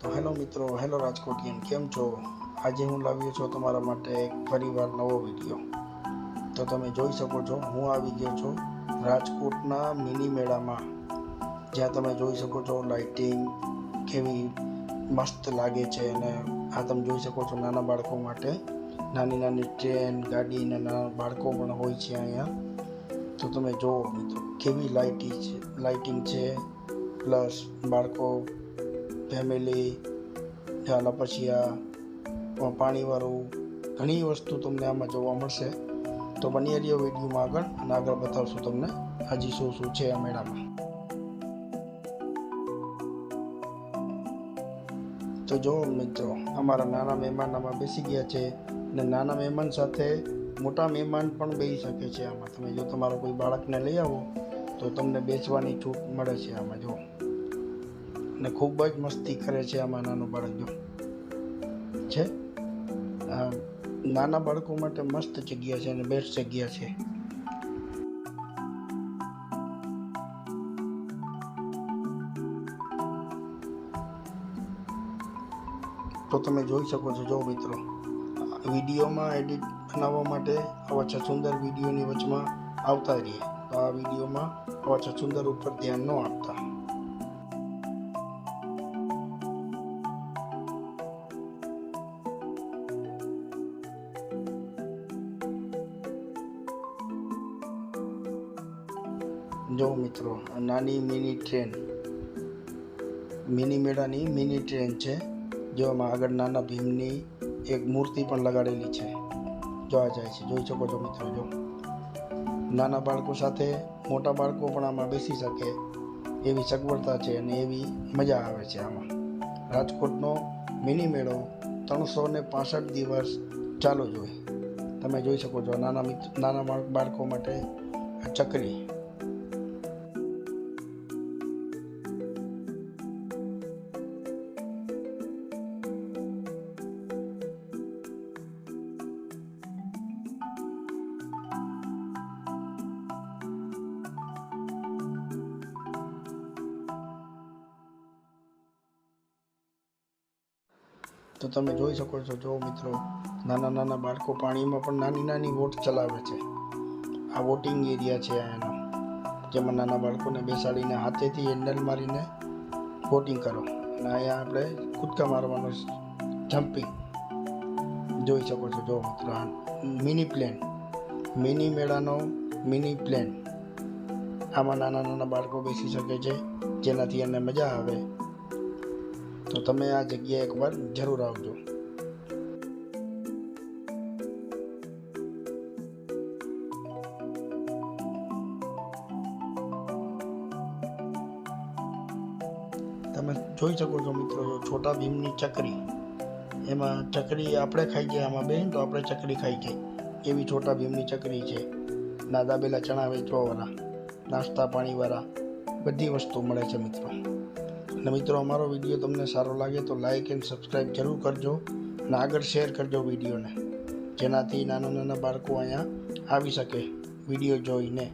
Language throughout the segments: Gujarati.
તો હેલો મિત્રો, હેલો રાજકોટિયન, કેમ છો? આજે હું લાવ્યો છું તમારા માટે એક ફરીવાર નવો વીડિયો. તો તમે જોઈ શકો છો, હું આવી ગયો છું રાજકોટના મિની મેળામાં. જ્યાં તમે જોઈ શકો છો લાઇટિંગ કેવી મસ્ત લાગે છે અને આ તમે જોઈ શકો છો નાના બાળકો માટે. નાની નાની ટ્રેન, ગાડી અને નાના બાળકો પણ હોય છે અહીંયા. તો તમે જુઓ મિત્રો, કેવી લાઇટિંગ છે લાઇટિંગ છે પ્લસ બાળકો ફેમિલી લપસિયા પાણીવાળું ઘણી વસ્તુ તમને આમાં જોવા મળશે. તો બની રહ્યો વિડીયોમાં આગળ અને આગળ બતાવશું તમને હજી શું શું છે આ મેળામાં. તો જો મિત્રો, અમારા નાના મહેમાન આમાં બેસી ગયા છે અને નાના મહેમાન સાથે મોટા મહેમાન પણ બેસી શકે છે આમાં. તમે જો તમારો કોઈ બાળકને લઈ આવો, તો તમને બેસવાની છૂટ મળે છે આમાં, જો. અને ખૂબ જ મસ્તી કરે છે આમાં નાનું બાળક છે? નાના બાળકો માટે મસ્ત જગ્યા છે અને બેસ્ટ જગ્યા છે. તો તમે જોઈ શકો છો, જો મિત્રો. વિડીયોમાં એડિટ બનાવવા માટે આવા છછુંદર વિડીયોની વચમાં આવતા રહીએ. તો આ વિડીયોમાં આવા છછુંદર ઉપર ધ્યાન ન આપતા. જો મિત્રો, નાની મિની ટ્રેન મિની મેળાની મિની ટ્રેન છે જેમાં આગળ નાના ભીમની એક મૂર્તિ પણ લગાડેલી છે. જોવા જાય છે, જોઈ શકો છો મિત્રો, જો. નાના બાળકો સાથે મોટા બાળકો પણ આમાં બેસી શકે એવી સગવડતા છે અને એવી મજા આવે છે આમાં. રાજકોટનો મિની મેળો ત્રણસો ને પાસઠ દિવસ ચાલુ જ હોય. તમે જોઈ શકો છો, નાના મિત્ર નાના બાળકો માટે ચકરી. તો તમે જોઈ શકો છો, જો મિત્રો, નાના નાના બાળકો પાણીમાં પણ નાની નાની બોટ ચલાવે છે. આ વોટિંગ એરિયા છે એનો. જેમાં નાના બાળકોને બેસાડીને હાથેથી હેન્ડલ મારીને બોટિંગ કરો. અને અહીંયા આપણે કૂદકા મારવાનું જમ્પિંગ. જોઈ શકો છો, જો મિત્રો, આ મિની પ્લેન. મિની મેળાનો મિની પ્લેન. આમાં નાના નાના બાળકો બેસી શકે છે, જેનાથી એને મજા આવે. તો તમે આ જગ્યાએ એકવાર જરૂર આવજો. તમે જોઈ શકો છો મિત્રો, છોટા ભીમની ચકરી. એમાં ચકરી આપણે ખાઈ જાય આમાં બેન, તો આપણે ચકરી ખાઈ જાય એવી છોટા ભીમની ચકરી છે. દાદા બેલા ચણા વેચવાવાળા નાસ્તા પાણીવાળા, બધી વસ્તુ મળે છે મિત્રો. અને મિત્રો, અમારો વીડિયો તમને સારો લાગે તો લાઈક એન્ડ સબસ્ક્રાઈબ જરૂર કરજો અને આગળ શેર કરજો વિડીયોને, જેનાથી નાના નાના બાળકો અહીંયા આવી શકે વીડિયો જોઈને.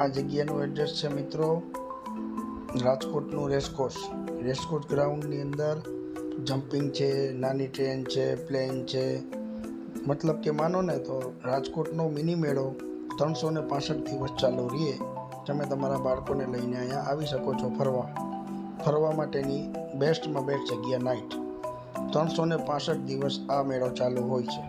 આ જગ્યાનું એડ્રેસ છે મિત્રો રાજકોટનું રેસકોર્સ રેસકોર્સ ગ્રાઉન્ડની અંદર જમ્પિંગ છે, નાની ટ્રેન છે પ્લેન છે. મતલબ કે માનો ને તો રાજકોટનો મિની મેળો ત્રણસો ને પાસઠ દિવસ ચાલુ રહીએ. તમે તમારા બાળકોને લઈને અહીંયા આવી શકો છો ફરવા. ફરવા માટેની બેસ્ટમાં બેસ્ટ જગ્યા નાઇટ ત્રણસો ને પાસઠ દિવસ આ મેળો ચાલુ હોય છે.